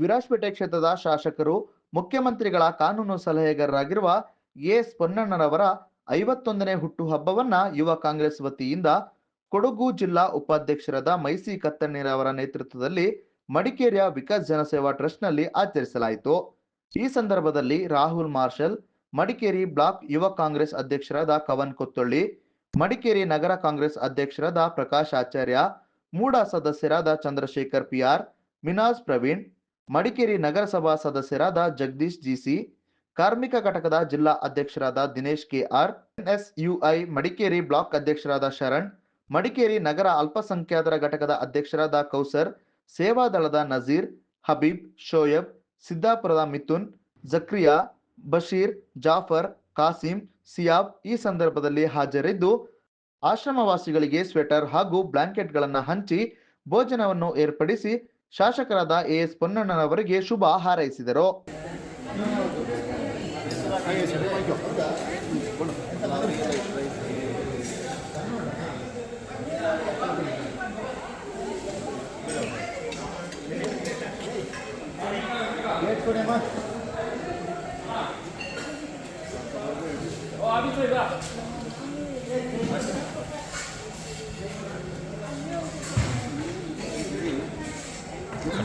ವಿರಾಜಪೇಟೆ ಕ್ಷೇತ್ರದ ಶಾಸಕರು, ಮುಖ್ಯಮಂತ್ರಿಗಳ ಕಾನೂನು ಸಲಹೆಗಾರರಾಗಿರುವ ಎಸ್ ಪೊನ್ನಣ್ಣನವರ ಐವತ್ತೊಂದನೇ ಹುಟ್ಟುಹಬ್ಬವನ್ನ ಯುವ ಕಾಂಗ್ರೆಸ್ ವತಿಯಿಂದ ಕೊಡಗು ಜಿಲ್ಲಾ ಉಪಾಧ್ಯಕ್ಷರಾದ ಮೈಸಿ ಕತ್ತಣ್ಣೀರವರ ನೇತೃತ್ವದಲ್ಲಿ ಮಡಿಕೇರಿಯ ವಿಕಾಸ್ ಜನಸೇವಾ ಟ್ರಸ್ಟ್ನಲ್ಲಿ ಆಚರಿಸಲಾಯಿತು. ಈ ಸಂದರ್ಭದಲ್ಲಿ ರಾಹುಲ್ ಮಾರ್ಷಲ್, ಮಡಿಕೇರಿ ಬ್ಲಾಕ್ ಯುವ ಕಾಂಗ್ರೆಸ್ ಅಧ್ಯಕ್ಷರಾದ ಕವನ್ ಕೊತ್ತೊಳ್ಳಿ, ಮಡಿಕೇರಿ ನಗರ ಕಾಂಗ್ರೆಸ್ ಅಧ್ಯಕ್ಷರಾದ ಪ್ರಕಾಶ್ ಆಚಾರ್ಯ, ಮೂಡ ಸದಸ್ಯರಾದ ಚಂದ್ರಶೇಖರ್ ಪಿಆರ್, ಮಿನಾಜ್ ಪ್ರವೀಣ್ ಮಡಿಕೇರಿ ನಗರಸಭಾ ಸದಸ್ಯರಾದ ಜಗದೀಶ್ ಜಿಸಿ, ಕಾರ್ಮಿಕ ಘಟಕದ ಜಿಲ್ಲಾ ಅಧ್ಯಕ್ಷರಾದ Dinesh KR, NSUI Madikeri block ಅಧ್ಯಕ್ಷರಾದ ಶರಣ್, ಮಡಿಕೇರಿ ನಗರ ಅಲ್ಪಸಂಖ್ಯಾತರ ಘಟಕದ ಅಧ್ಯಕ್ಷರಾದ ಕೌಸರ್ ಸೇವಾದಳದ ನಜೀರ್, ಹಬೀಬ್, ಶೋಯಬ್, ಸಿದ್ದಾಪುರದ ಮಿಥುನ್, ಜಕ್ರಿಯಾ, ಬಶೀರ್, ಜಾಫರ್, ಕಾಸಿಂ, ಸಿಯಾಬ್ ಈ ಸಂದರ್ಭದಲ್ಲಿ ಹಾಜರಿದ್ದು, ಆಶ್ರಮವಾಸಿಗಳಿಗೆ ಸ್ವೆಟರ್ ಹಾಗೂ ಬ್ಲಾಂಕೆಟ್ಗಳನ್ನು ಹಂಚಿ ಭೋಜನವನ್ನು ಏರ್ಪಡಿಸಿ ಶಾಸಕರಾದ ಎಎಸ್ ಪೊನ್ನಣ್ಣನವರಿಗೆ ಶುಭ ಹಾರೈಸಿದರು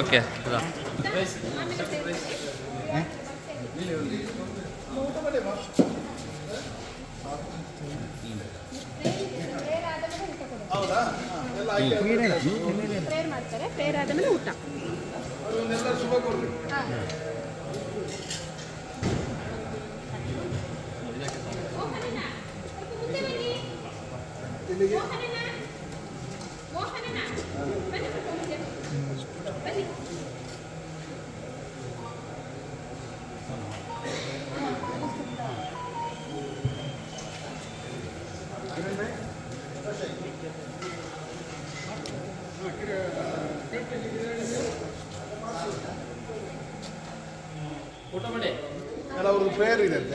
ಓಕೆ ಪ್ರೇಯರ್ ಮಾಡ್ತಾರೆ ಪ್ರೇಯರ್ ಆದಮೇಲೆ ಊಟ ಕೆಲವ್ರದ್ದು ಪ್ರೇಯರ್ ಇದೆ ಅಂತೆ